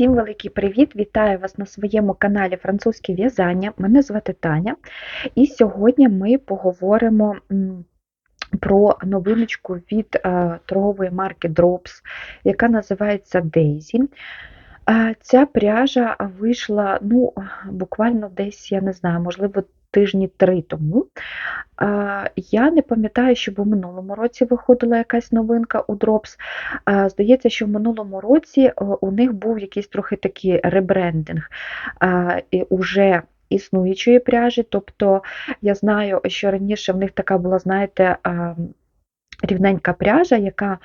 Всім великий привіт! Вітаю вас на своєму каналі Французьке в'язання. Мене звати Таня, і сьогодні ми поговоримо про новиночку від е, торгової марки Drops, яка називається Daisy. Ця пряжа вийшла ну, буквально десь, я не знаю, можливо, тижні три тому. Я не пам'ятаю, щоб у минулому році виходила якась новинка у Drops. Здається, що в минулому році е, у них був якийсь трохи такий ребрендинг уже існуючої пряжі. Тобто я знаю, що раніше в них така була, знаєте, Рівненька пряжа, яка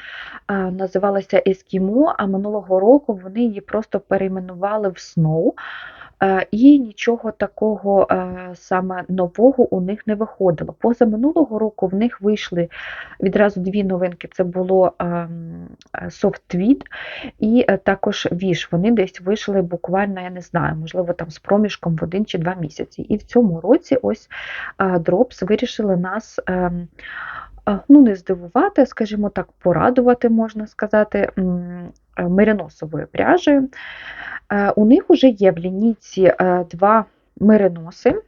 називалася Ескімо, а минулого року вони її просто перейменували в Snow. Е, і нічого такого е, саме нового у них не виходило. Поза минулого року в них вийшли відразу дві новинки: це було ем, SoftTweed і е, також Wish. Вони десь вийшли буквально, я не знаю, можливо, там з проміжком в один чи два місяці. І в цьому році ось Drops вирішили нас. Ну, Не здивувати, скажімо так, порадувати, можна сказати, мериносовою пряжею. Е, у них вже є в лінійці е, два мериноси,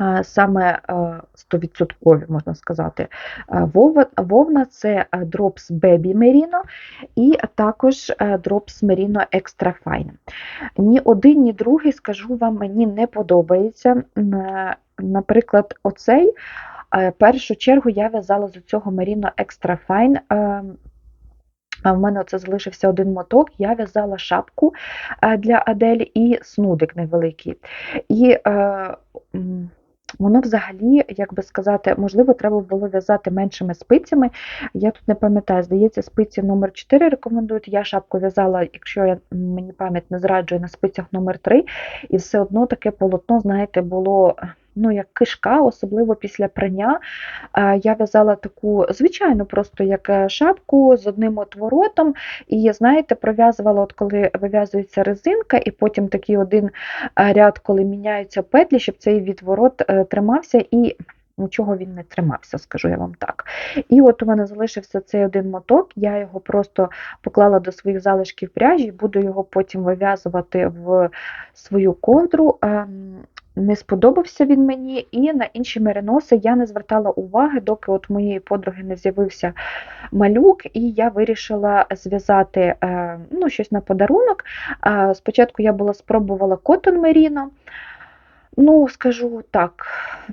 е, саме 100%, можна сказати, вовна це Drops Baby Merino і також Drops Merino Extra Fine. Ні один, ні другий, скажу вам, мені не подобається. Наприклад, оцей. В першу чергу я в'язала з цього Merino Extra Fine в мене оце залишився один моток, я в'язала шапку е, для Адель і снудик невеликий. І е, Воно взагалі, як би сказати, можливо, треба було в'язати меншими спицями. Я тут не пам'ятаю, здається, спиці номер 4 рекомендують. Я шапку в'язала, якщо я, мені пам'ять не зраджує, на спицях номер 3 і все одно таке полотно, знаєте, було ну, як кишка, особливо після прання. Я в'язала таку, звичайну, просто як е, шапку з одним отворотом. І, знаєте, пров'язувала, от коли вив'язується резинка, і потім такий один е, ряд, коли міняються петлі, щоб цей відворот е, тримався. і Нічого він не тримався, скажу я вам так. І от у мене залишився цей один моток, я його просто поклала до своїх залишків пряжі, буду його потім вив'язувати в свою ковдру. Не сподобався він мені, і на інші мериноси я не звертала уваги, доки от моєї подруги не з'явився малюк, і я вирішила зв'язати е, ну, щось на подарунок. Спочатку я була спробувала котон меріно. Ну, скажу так,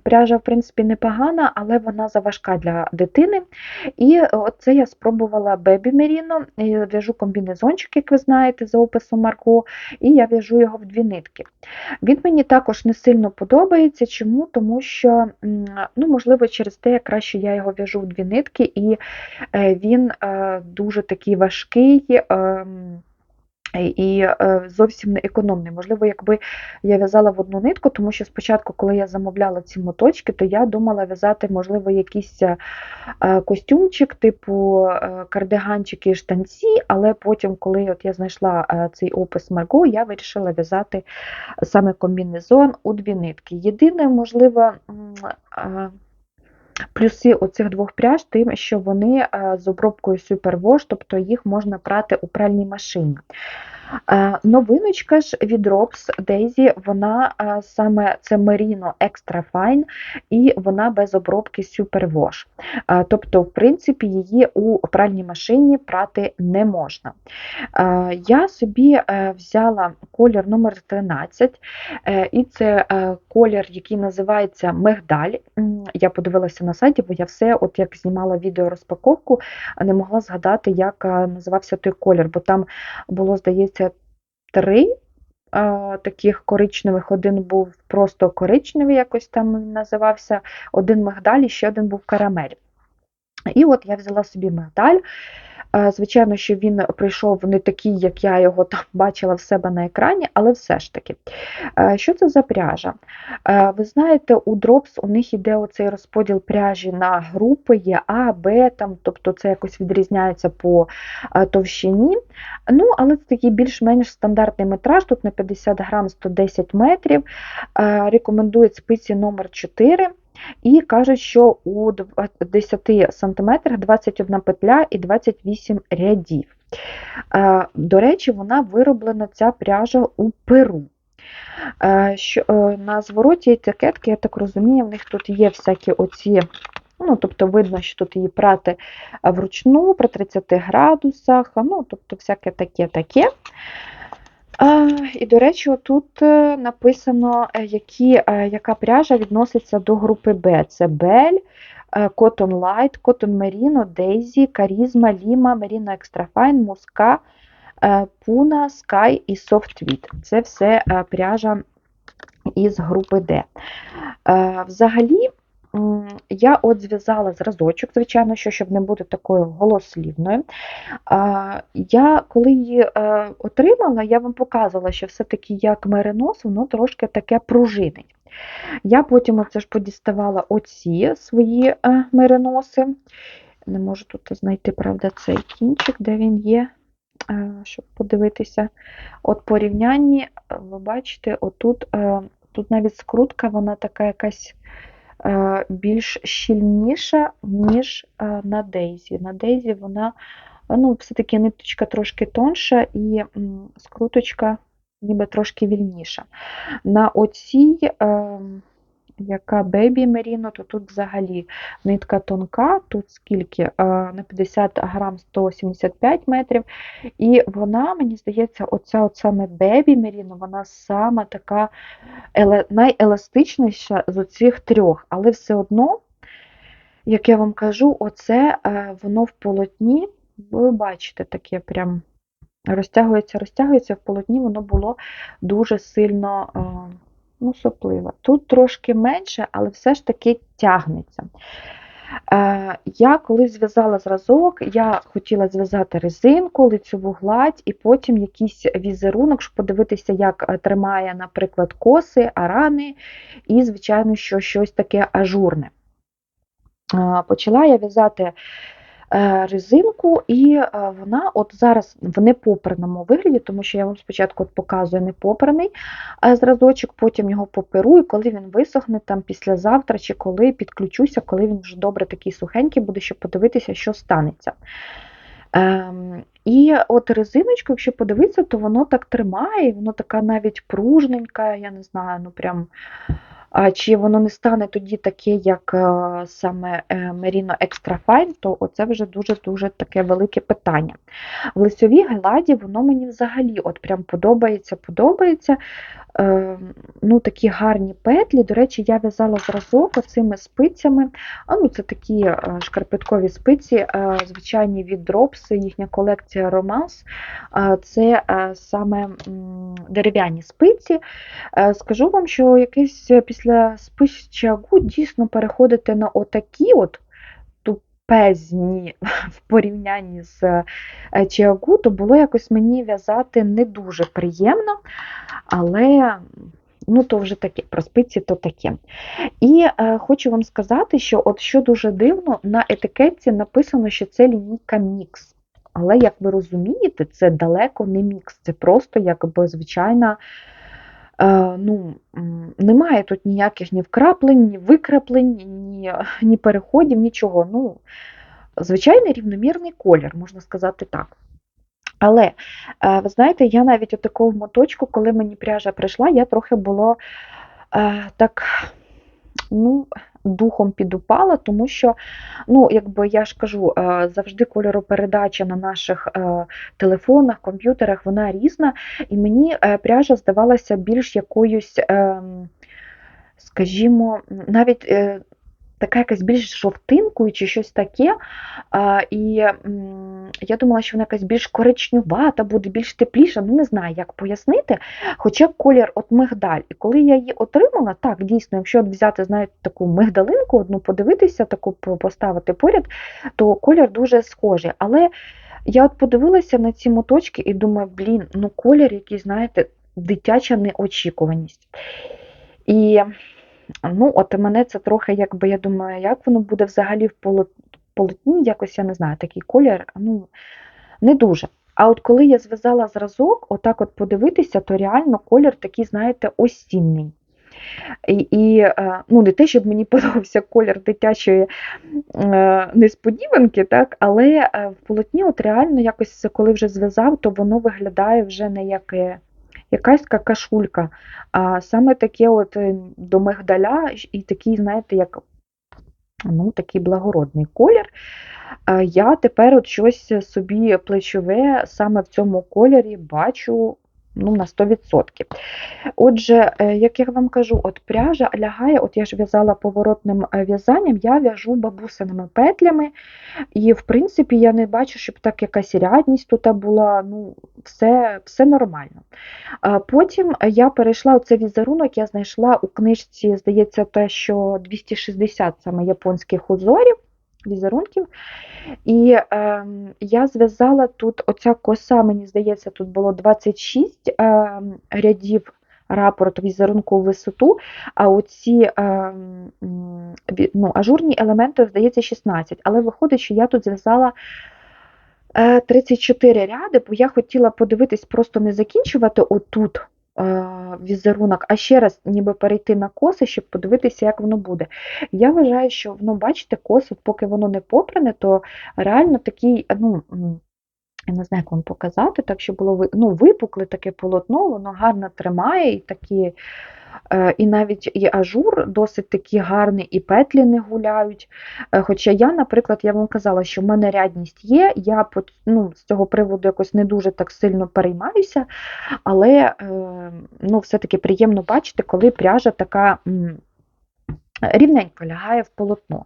пряжа, в принципі, непогана, але вона заважка для дитини. І оце я спробувала Бебі Меріно, в'яжу комбінезончик, як ви знаєте, за описом Марко, і я в'яжу його в дві нитки. Він мені також не сильно подобається. Чому? Тому що, ну, можливо, через те, як краще я його в'яжу в дві нитки, і е, він е, дуже такий важкий. І е, зовсім не економний. Можливо, якби я в'язала в одну нитку, тому що спочатку, коли я замовляла ці моточки, то я думала в'язати, можливо, якийсь е, костюмчик, типу е, кардиганчики і штанці, але потім, коли от я знайшла цей опис Марго, я вирішила в'язати саме комбінезон у дві нитки. Єдине, можливо, Плюси оцих двох пряж тим, що вони з обробкою Superwash, тобто їх можна прати у пральній машині. Е, новиночка ж від Robs Daisy, вона е, саме це Merino Extra Fine, і вона без обробки Super Wash. Е, тобто, в принципі, її у пральній машині прати не можна. Я собі взяла колір номер 13 і це колір, який називається Мигдаль. Я подивилася на сайті, бо я все, от як знімала відео розпаковку, не могла згадати, як називався той колір, бо там було, здається, три а, таких коричневих. Один був просто коричневий, якось там називався, один мигдаль і ще один був карамель. І от я взяла собі мигдаль. Звичайно, що він прийшов не такий, як я його там бачила в себе на екрані, але все ж таки. Що це за пряжа? Ви знаєте, у Drops у них йде оцей розподіл пряжі на групи, є А, Б, там, тобто це якось відрізняється по товщині. Ну, Але це такий більш-менш стандартний метраж, тут на 50 грам 110 метрів. Рекомендують спиці номер 4 і кажуть, що у 10 см 21 петля і 28 рядів. Е, До речі, вона вироблена ця пряжа у Перу. Е, Що, е, на звороті етикетки, я так розумію, в них тут є всякі оці, ну, тобто видно, що тут її прати вручну при 30 градусах, ну, тобто всяке таке-таке. Е, І, до речі, тут написано, е, які, е, яка пряжа відноситься до групи Б. Це Бель, е, Cotton Light, Cotton Merino, Daisy, Charisma, Lima, Merino Extra Fine, Muska, е, Puna, Sky і Softwheat. Це все е, пряжа із групи Д. Е, Взагалі, я от зв'язала зразочок, звичайно, що щоб не бути такою голослівною. Я коли її е, отримала, я вам показувала, що все-таки як меринос, воно трошки таке пружинить. Я потім оце ж подіставала оці свої е, мериноси. Не можу тут знайти, правда, цей кінчик, де він є, е, щоб подивитися. От порівнянні, ви бачите, отут тут навіть скрутка, вона така якась більш щільніша, ніж е, на Дейзі. На Дейзі вона ну, все-таки ниточка трошки тонша і скруточка ніби трошки вільніша. На оцій, е, яка Baby Merino, то тут взагалі нитка тонка, тут скільки? Е, на 50 грам 175 метрів. І вона, мені здається, оця от саме Baby Merino, вона сама така найеластичніша з оцих трьох, але все одно, як я вам кажу, оце е, воно в полотні, ви бачите, таке прям розтягується, розтягується, в полотні воно було дуже сильно е, ну, сопливе. Тут трошки менше, але все ж таки тягнеться. Е, Я коли зв'язала зразок, я хотіла зв'язати резинку, лицьову гладь і потім якийсь візерунок, щоб подивитися, як е, тримає, наприклад, коси, арани, і, звичайно, що щось таке ажурне. Е, Почала я в'язати резинку, і е, вона от зараз в непопраному вигляді, тому що я вам спочатку от показую непопраний е, зразочок, потім його поперу, і коли він висохне, там післязавтра чи коли підключуся, коли він вже добре такий сухенький буде, щоб подивитися, що станеться. Ем, і от резиночку, якщо подивитися, то воно так тримає, воно така навіть пружненька, я не знаю, ну прям. А чи воно не стане тоді таке, як е, саме е, Merino Extra Fine, то оце вже дуже-дуже таке велике питання. В лицьовій гладі воно мені взагалі от прям подобається, подобається. Е, ну, Такі гарні петлі. До речі, я в'язала зразок оцими спицями. Ну, Це такі шкарпеткові спиці, звичайні від Drops, їхня колекція Romance. Це саме дерев'яні спиці. Скажу вам, що якесь е, після спис дійсно переходити на отакі от тупезні в порівнянні з е, чиагу, то було якось мені в'язати не дуже приємно, але ну, то вже таке, про спиці то таке. І е, хочу вам сказати, що от що дуже дивно, на етикетці написано, що це лінійка мікс. Але, як ви розумієте, це далеко не мікс, це просто якби звичайна. Е, ну, Немає тут ніяких ні вкраплень, ні викраплень, ні, ні переходів, нічого. Ну, Звичайний рівномірний колір, можна сказати так. Але, е, ви знаєте, я навіть у такому моточку, коли мені пряжа прийшла, я трохи було е, так, ну, духом підупала, тому що, ну, якби я ж кажу, е, завжди кольоропередача на наших е, телефонах, комп'ютерах, вона різна, і мені е, пряжа здавалася більш якоюсь, ем, скажімо, навіть така якась більш жовтинкою чи щось таке. А, І м, я думала, що вона якась більш коричнювата, буде більш тепліша. Ну, не знаю, як пояснити. Хоча колір от мигдаль. І коли я її отримала, так, дійсно, якщо взяти, знаєте, таку мигдалинку, одну подивитися, таку поставити поряд, то колір дуже схожий. Але я от подивилася на ці моточки і думаю, блін, ну колір який, знаєте, дитяча неочікуваність. І Ну, от мене це трохи, якби я думаю, як воно буде взагалі в полотні, якось я не знаю, такий колір, ну, не дуже. А от коли я зв'язала зразок, отак от подивитися, то реально колір такий, знаєте, осінний. І, і е, ну, не те, щоб мені подобався колір дитячої е, несподіванки, так, але е, в полотні от реально якось, коли вже зв'язав, то воно виглядає вже не як якась какашулька, а саме таке от е, до мигдаля і такий, знаєте, як ну, такий благородний колір. Я тепер от щось собі плечове саме в цьому кольорі бачу ну, на 100%. Отже, е, як я вам кажу, от пряжа лягає, от я ж в'язала поворотним е, в'язанням, я в'яжу бабусиними петлями, і, в принципі, я не бачу, щоб так якась рядність тут була, ну, все, все нормально. Потім я перейшла оцей візерунок, я знайшла у книжці, здається, те, що 260 саме японських узорів, візерунків. І е, я зв'язала тут оця коса, мені здається, тут було 26 е, рядів рапорт візерунку в висоту, а оці е, ну, ажурні елементи, здається, 16. Але виходить, що я тут зв'язала. 34 ряди, бо я хотіла подивитись, просто не закінчувати отут візерунок, а ще раз ніби перейти на коси, щоб подивитися, як воно буде. Я вважаю, що воно, бачите, коси, поки воно не попране, то реально такий, ну, я не знаю, як вам показати, так, щоб було ну, випукле таке полотно, воно гарно тримає і такі. Е, і навіть і ажур досить такий гарний, і петлі не гуляють. Е, хоча я, наприклад, я вам казала, що в мене рядність є, я ну, з цього приводу якось не дуже так сильно переймаюся, але е, ну, все-таки приємно бачити, коли пряжа така. Рівненько лягає в полотно.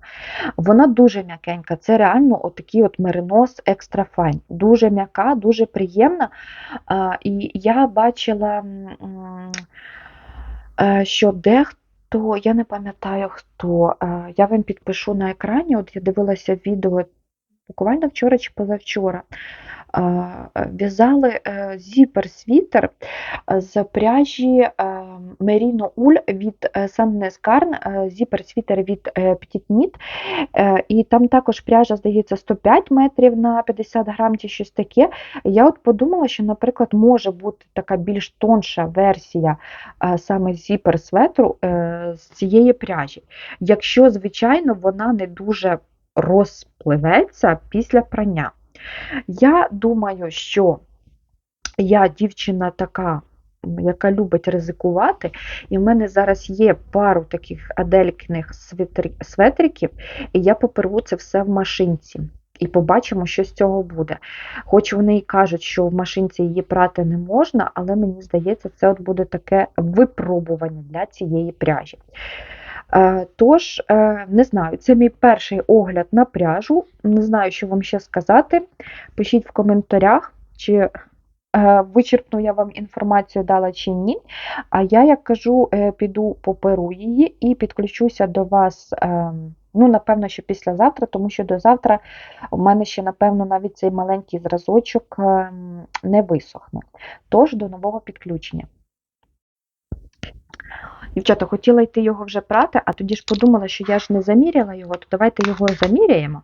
Вона дуже м'якенька, це реально отакий от меринос екстра файн. Дуже м'яка, дуже приємна. І я бачила Е, що дехто, я не пам'ятаю хто, е, я вам підпишу на екрані, от я дивилася відео буквально вчора чи позавчора. В'язали е, зіпер-світер з пряжі Merino Ул від Sandnes Garn, зіпер-світер від Knit. І там також пряжа, здається, 105 метрів на 50 грам чи щось таке. Я от подумала, що, наприклад, може бути така більш тонша версія саме зіпер-светру з цієї пряжі. Якщо, звичайно, вона не дуже розпливеться після прання. Я думаю, що я дівчина така, яка любить ризикувати, і в мене зараз є пару таких аделькних светриків, і я поперву це все в машинці. І побачимо, що з цього буде. Хоч вони і кажуть, що в машинці її прати не можна, але мені здається, це от буде таке випробування для цієї пряжі. Е, тож, е, не знаю, це мій перший огляд на пряжу. Не знаю, що вам ще сказати. Пишіть в коментарях, чи е, вичерпну я вам інформацію дала чи ні. А я, як кажу, піду поперу її і підключуся до вас. Ну, напевно, що післязавтра, тому що до завтра у мене ще, напевно, навіть цей маленький зразочок не висохне. Тож, до нового підключення. Дівчата, хотіла йти його вже прати, а тоді ж подумала, що я ж не заміряла його, то давайте його заміряємо,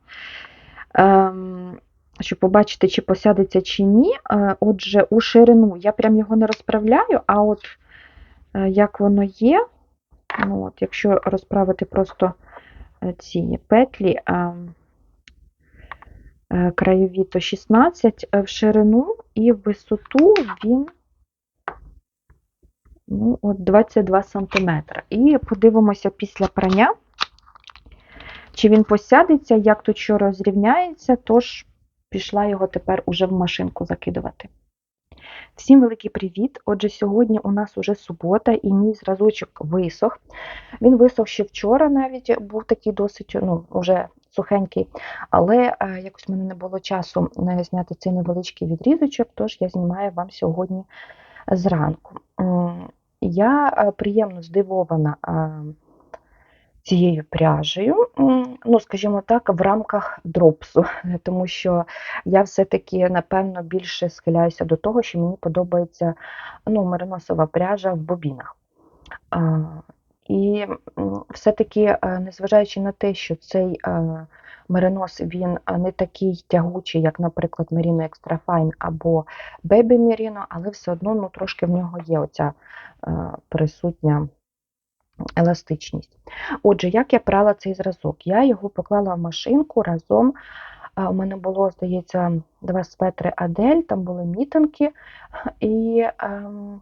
ем, щоб побачити, чи посядеться, чи ні. Е, отже, у ширину я прям його не розправляю, а от е, як воно є, ну от, якщо розправити просто е, ці петлі ем, краєві, то 16 в ширину і в висоту він ну, от 22 см. І подивимося після прання, чи він посядеться, як тут що розрівняється, тож пішла його тепер уже в машинку закидувати. Всім великий привіт! Отже, сьогодні у нас уже субота, і мій зразочок висох. Він висох ще вчора, навіть був такий досить ну, вже сухенький, але е, якось в мене не було часу зняти цей невеличкий відрізочок, тож я знімаю вам сьогодні зранку. Я е, приємно здивована цією пряжею, ну, скажімо так, в рамках дропсу, тому що я все-таки, напевно, більше схиляюся до того, що мені подобається ну, мериносова пряжа в бобінах. І все-таки, е, незважаючи на те, що цей е, меринос він не такий тягучий, як, наприклад, Merino Extra Fine або Baby Merino, але все одно ну, трошки в нього є оця е, присутня еластичність. Отже, як я прала цей зразок? Я його поклала в машинку разом. У мене було, здається, два светри Адель, там були мітинки, і ем,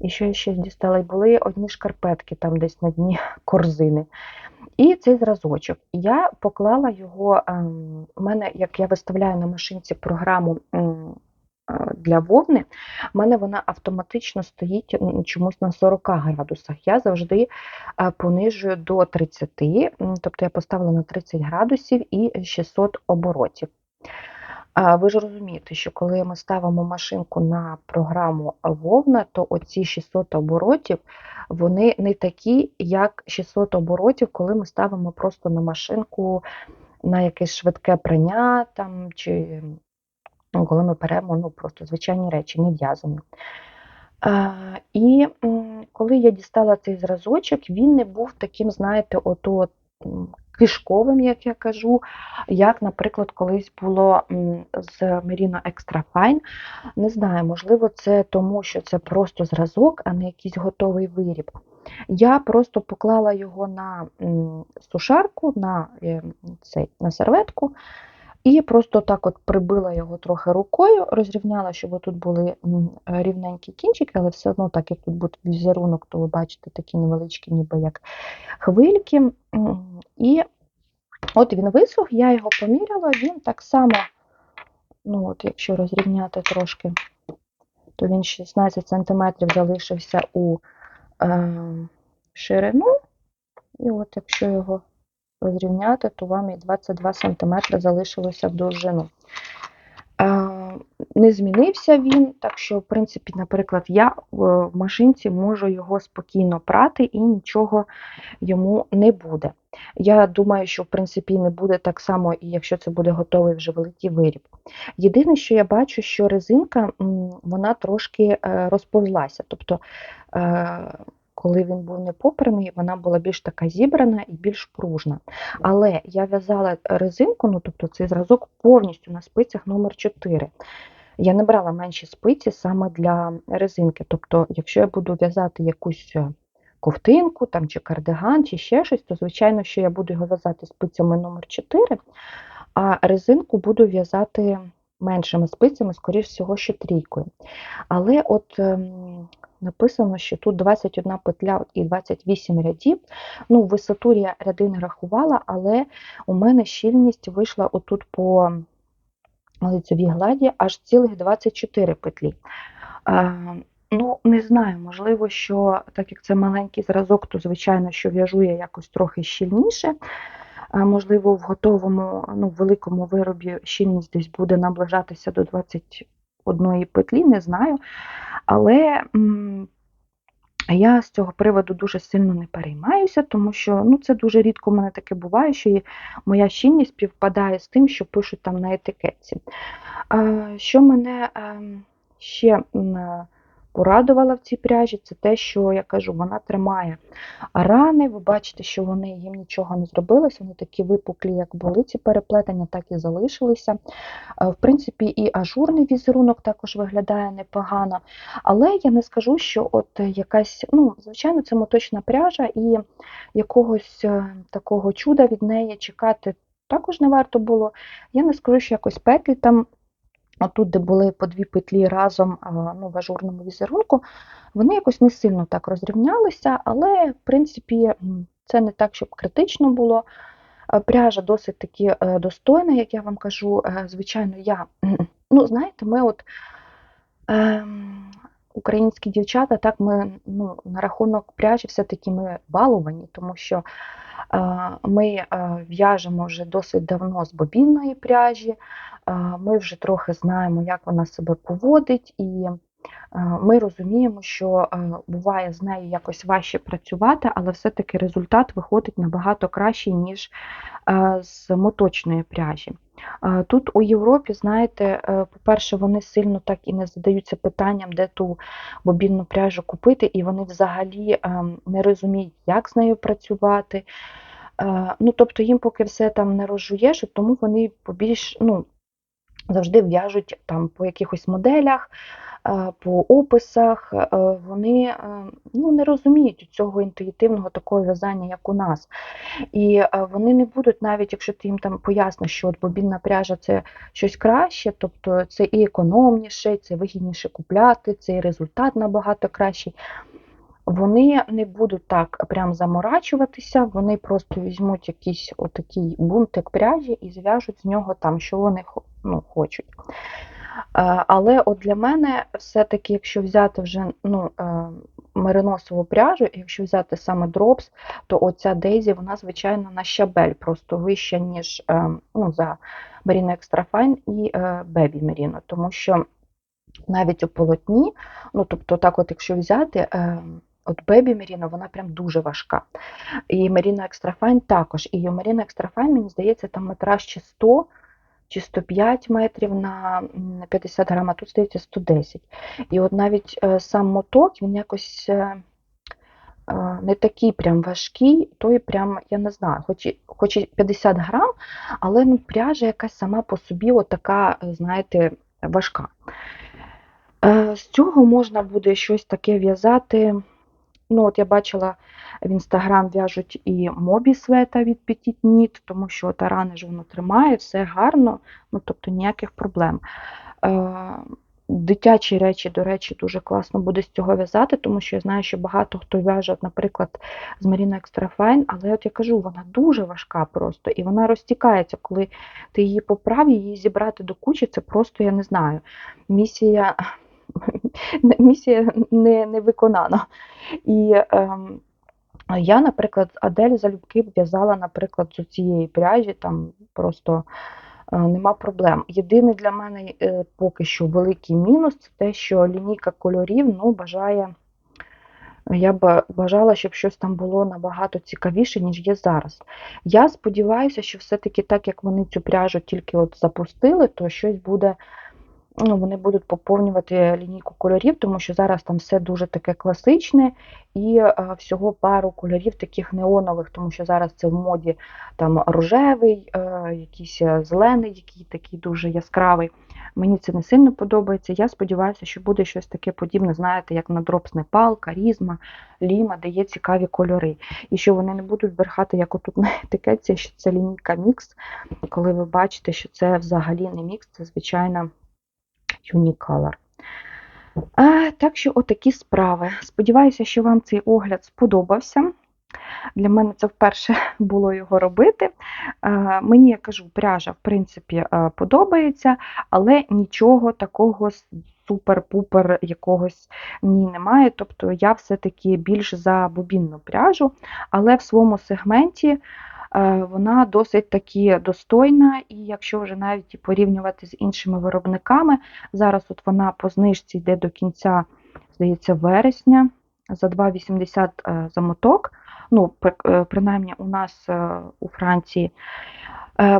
і що я ще дістала? І були одні шкарпетки там десь на дні корзини. І цей зразочок. Я поклала його, ем, у мене, як я виставляю на машинці програму для вовни, в мене вона автоматично стоїть чомусь на 40 градусах. Я завжди понижую до 30, тобто я поставила на 30 градусів і 600 оборотів. Ви ж розумієте, що коли ми ставимо машинку на програму Вовна, то оці 600 оборотів вони не такі, як 600 оборотів, коли ми ставимо просто на машинку на якесь швидке прання там, чи коли ми беремо ну, просто звичайні речі, не в'язані. І коли я дістала цей зразочок, він не був таким, знаєте, ото кишковим, як я кажу, як, наприклад, колись було з Merino Extra Fine. Не знаю, можливо, це тому, що це просто зразок, а не якийсь готовий виріб. Я просто поклала його на сушарку, на е, цей, на серветку, і просто так от прибила його трохи рукою, розрівняла, щоб тут були рівненькі кінчики, але все одно, так як тут буде візерунок, то ви бачите такі невеличкі, ніби як хвильки. І от він висох, я його поміряла, він так само, ну от якщо розрівняти трошки, то він 16 см залишився у е, ширину. І от якщо його розрівняти, то вам і 22 см залишилося в довжину. Не змінився він, так що, в принципі, наприклад, я в машинці можу його спокійно прати і нічого йому не буде. Я думаю, що в принципі не буде так само, і якщо це буде готовий вже великий виріб. Єдине, що я бачу, що резинка вона трошки е, розповзлася. Тобто е, коли він був не попраний, вона була більш така зібрана і більш пружна. Але я в'язала резинку, ну тобто цей зразок повністю на спицях номер 4 Я не брала менші спиці саме для резинки. Тобто, якщо я буду в'язати якусь е, ковтинку там, чи кардиган, чи ще щось, то, звичайно, що я буду його в'язати спицями номер 4 а резинку буду в'язати меншими спицями, скоріш всього, що трійкою. Але от ем, написано, що тут 21 петля і 28 рядів. Ну, висоту я ряди не рахувала, але у мене щільність вийшла отут по лицевій гладі аж цілих 24 петлі. А, Ну, не знаю, можливо, що так як це маленький зразок, то, звичайно, що в'яжу я якось трохи щільніше. Можливо, в готовому, ну, в великому виробі щільність десь буде наближатися до 21 петлі, не знаю. Але я з цього приводу дуже сильно не переймаюся, тому що ну, це дуже рідко в мене таке буває, що моя щільність співпадає з тим, що пишуть там на етикетці. Що мене ем, ще порадувала в цій пряжі, це те, що я кажу, вона тримає рани. Ви бачите, що вони їм нічого не зробилися, вони такі випуклі, як були ці переплетення, так і залишилися. Е, в принципі, і ажурний візерунок також виглядає непогано. Але я не скажу, що от якась, ну, звичайно, це моточна пряжа, і якогось е, такого чуда від неї чекати також не варто було. Я не скажу, що якось петлі там. Отут, де були по дві петлі разом ну, в ажурному візерунку, вони якось не сильно так розрівнялися, але, в принципі, це не так, щоб критично було. Пряжа досить таки е, достойна, як я вам кажу. Е, звичайно, я, ну, знаєте, ми от е, українські дівчата, так ми ну, на рахунок пряжі все-таки ми баловані, тому що е, ми е, в'яжемо вже досить давно з бобінної пряжі ми вже трохи знаємо, як вона себе поводить, і ми розуміємо, що буває з нею якось важче працювати, але все-таки результат виходить набагато кращий, ніж з моточної пряжі. Тут у Європі, знаєте, е, по-перше, вони сильно так і не задаються питанням, де ту бобінну пряжу купити, і вони взагалі не розуміють, як з нею працювати. Ну, Тобто їм поки все там не розжуєш, тому вони побільш ну, завжди в'яжуть там по якихось моделях, е, по описах, е, вони е, ну, не розуміють цього інтуїтивного такого в'язання, як у нас. І е, вони не будуть, навіть якщо ти їм там поясниш, що от бобінна пряжа це щось краще, тобто це і економніше, це вигідніше купляти, це і результат набагато кращий. Вони не будуть так прям заморачуватися, вони просто візьмуть якийсь отакий бунтик пряжі і зв'яжуть з нього там, що вони ну, хочуть. Е, Але от для мене все-таки, якщо взяти вже ну, е, мериносову пряжу, і якщо взяти саме дропс, то оця Дейзі, вона, звичайно, на щабель просто вища, ніж е, ну, за Merino Extra Fine і Baby Merino, тому що навіть у полотні, ну тобто, так, от якщо взяти. От Baby Merino, вона прям дуже важка. І Extra Fine також. І у Extra Fine, мені здається, там метраж чи 100 чи 105 метрів на 50 грам, а тут здається 110. І от навіть е, сам моток, він якось е, е, не такий прям важкий, той прям, я не знаю, хоч і, хоч і 50 грам, але ну, пряжа якась сама по собі от знаєте, важка. З цього можна буде щось таке в'язати. Ну, от Я бачила в інстаграм в'яжуть і мобі света від Petit Knit, тому що тарани ж воно тримає, все гарно, ну тобто ніяких проблем. Е, дитячі речі, до речі, дуже класно буде з цього в'язати, тому що я знаю, що багато хто в'яже, наприклад, з Extra Fine, але от я кажу, вона дуже важка просто, і вона розтікається, коли ти її поправ, її зібрати до кучі, це просто, я не знаю, місія місія не не виконана. І е, я, наприклад, Адель залюбки в'язала, наприклад, з цієї пряжі, там просто е, нема проблем. Єдиний для мене е, поки що великий мінус це те, що лінійка кольорів ну, бажає. Я б бажала, щоб щось там було набагато цікавіше, ніж є зараз. Я сподіваюся, що все-таки так, як вони цю пряжу тільки от запустили, то щось буде ну, вони будуть поповнювати лінійку кольорів, тому що зараз там все дуже таке класичне і а, всього пару кольорів таких неонових, тому що зараз це в моді там рожевий, а, якийсь зелений, який такий дуже яскравий. Мені це не сильно подобається. Я сподіваюся, що буде щось таке подібне, знаєте, як на Дропс Непал, Карізма, Ліма, де є цікаві кольори. І що вони не будуть брехати, як отут на етикетці, що це лінійка мікс, коли ви бачите, що це взагалі не мікс, це звичайно. Unicolor. Так що, отакі справи. Сподіваюся, що вам цей огляд сподобався. Для мене це вперше було його робити. Мені, я кажу, пряжа, в принципі, подобається, але нічого такого супер-пупер якогось ні немає. Тобто я все-таки більш за бобінну пряжу, але в своєму сегменті вона досить таки достойна, і якщо вже навіть порівнювати з іншими виробниками, зараз от вона по знижці йде до кінця, здається, вересня за 2,80 е, за моток, ну, е, принаймні у нас у Франції.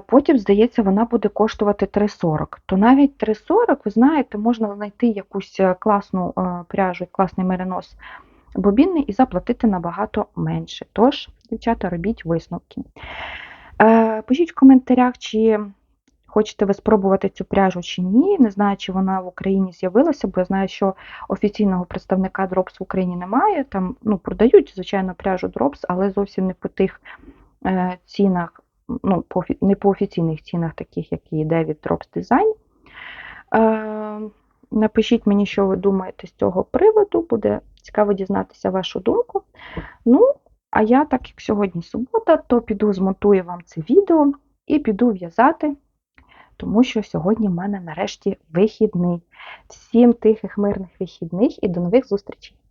Потім, здається, вона буде коштувати 3,40. То навіть 3,40, ви знаєте, можна знайти якусь класну пряжу, класний меринос бобінний і заплатити набагато менше. Тож, дівчата, робіть висновки. Е, пишіть в коментарях, чи хочете ви спробувати цю пряжу чи ні. Не знаю, чи вона в Україні з'явилася, бо я знаю, що офіційного представника Drops в Україні немає. Там ну, продають, звичайно, пряжу Drops, але зовсім не по тих е, цінах, ну, по, не по офіційних цінах, таких, як і йде від Drops Design. Е, Напишіть мені, що ви думаєте з цього приводу, буде цікаво дізнатися вашу думку. Ну, а я, так як сьогодні субота, то піду змонтую вам це відео і піду в'язати, тому що сьогодні в мене нарешті вихідний. Всім тихих, мирних вихідних і до нових зустрічей!